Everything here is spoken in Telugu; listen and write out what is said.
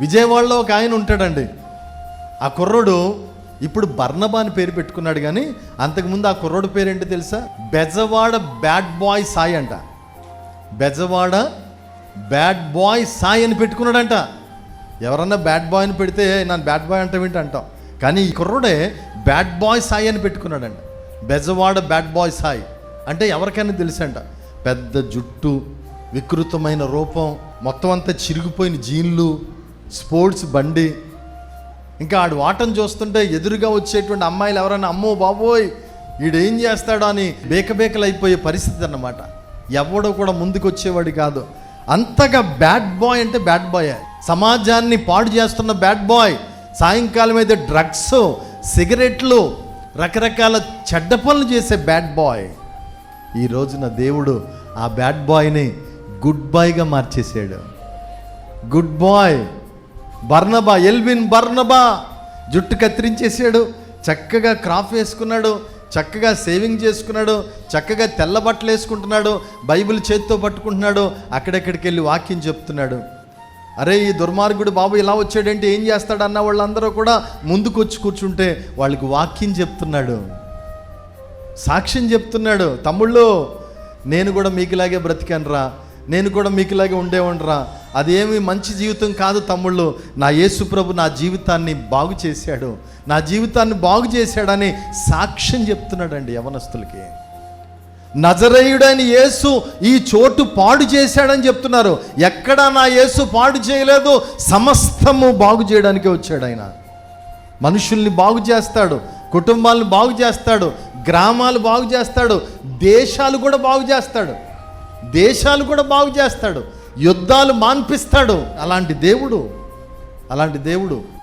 విజయవాడలో ఒక ఆయన ఉంటాడండి. ఆ కుర్రోడు ఇప్పుడు బర్ణబా అని పేరు పెట్టుకున్నాడు కానీ అంతకుముందు ఆ కుర్రోడు పేరేంటి తెలుసా? బెజవాడ బ్యాడ్ బాయ్ సాయి అంట. బెజవాడ బ్యాడ్ బాయ్ సాయి అని పెట్టుకున్నాడంట. ఎవరన్నా బ్యాడ్ బాయ్ అని పెడితే నన్ను బ్యాడ్ బాయ్ అంటే ఏంటి? అంటాం. కానీ ఈ కుర్రోడే బ్యాడ్ బాయ్ సాయి అని పెట్టుకున్నాడంట. Bezawada bad boy Sai. అంటే ఎవరికైనా తెలుసంట. పెద్ద జుట్టు వికృతమైన రూపం మొత్తం అంతా చిరిగిపోయిన జీన్లు స్పోర్ట్స్ బండి. ఇంకా ఆడు వాటం చూస్తుంటే ఎదురుగా వచ్చేటువంటి అమ్మాయిలు ఎవరైనా అమ్మో బాబోయ్ ఈడేం చేస్తాడో అని బేకబేకలు అయిపోయే పరిస్థితి అన్నమాట. ఎవడో కూడా ముందుకు వచ్చేవాడు కాదు. అంతగా బ్యాడ్ బాయ్ అంటే బ్యాడ్ బాయ్. సమాజాన్ని పాడు చేస్తున్న బ్యాడ్ బాయ్. సాయంకాలం అయితే డ్రగ్స్ సిగరెట్లు రకరకాల చెడ్డ పనులు చేసే బ్యాడ్ బాయ్. ఈ రోజున దేవుడు ఆ బ్యాడ్ బాయ్ని గుడ్ బాయ్గా మార్చేసాడు good boy Barnaba Elvin Barnaba. జుట్టు కత్తిరించేసాడు చక్కగా క్రాఫ్ వేసుకున్నాడు చక్కగా సేవింగ్ చేసుకున్నాడు చక్కగా తెల్ల బట్టలు వేసుకుంటున్నాడు బైబిల్ చేతితో పట్టుకుంటున్నాడు అక్కడెక్కడికి వెళ్ళి వాక్యం చెప్తున్నాడు. అరే ఈ దుర్మార్గుడు బాబు ఇలా వచ్చాడంటే ఏం చేస్తాడు అన్న వాళ్ళందరూ కూడా ముందుకు వచ్చి కూర్చుంటే వాళ్ళకి వాక్యం చెప్తున్నాడు. సాక్ష్యం చెప్తున్నాడు తమ్ముళ్ళు నేను కూడా మీకులాగే బ్రతికానురా. నేను కూడా మీకులాగే ఉండేవండరా అదేమి మంచి జీవితం కాదు తమ్ముళ్ళు. నా యేసు ప్రభు నా జీవితాన్ని బాగు చేశాడు. నా జీవితాన్ని బాగు చేశాడని సాక్ష్యం చెప్తున్నాడండి యవనస్తులకి. నజరేయుడని యేసు ఈ చోటు పాడు చేశాడని చెప్తున్నారు. ఎక్కడా నా యేసు పాడు చేయలేదు. సమస్తము బాగు చేయడానికి వచ్చాడు ఆయన. మనుషుల్ని బాగు చేస్తాడు. కుటుంబాలను బాగు చేస్తాడు. గ్రామాలు బాగు చేస్తాడు. దేశాలు కూడా బాగు చేస్తాడు. దేశాలు కూడా బాగు చేస్తాడు. యుద్ధాలు మాన్పిస్తాడు. అలాంటి దేవుడు అలాంటి దేవుడు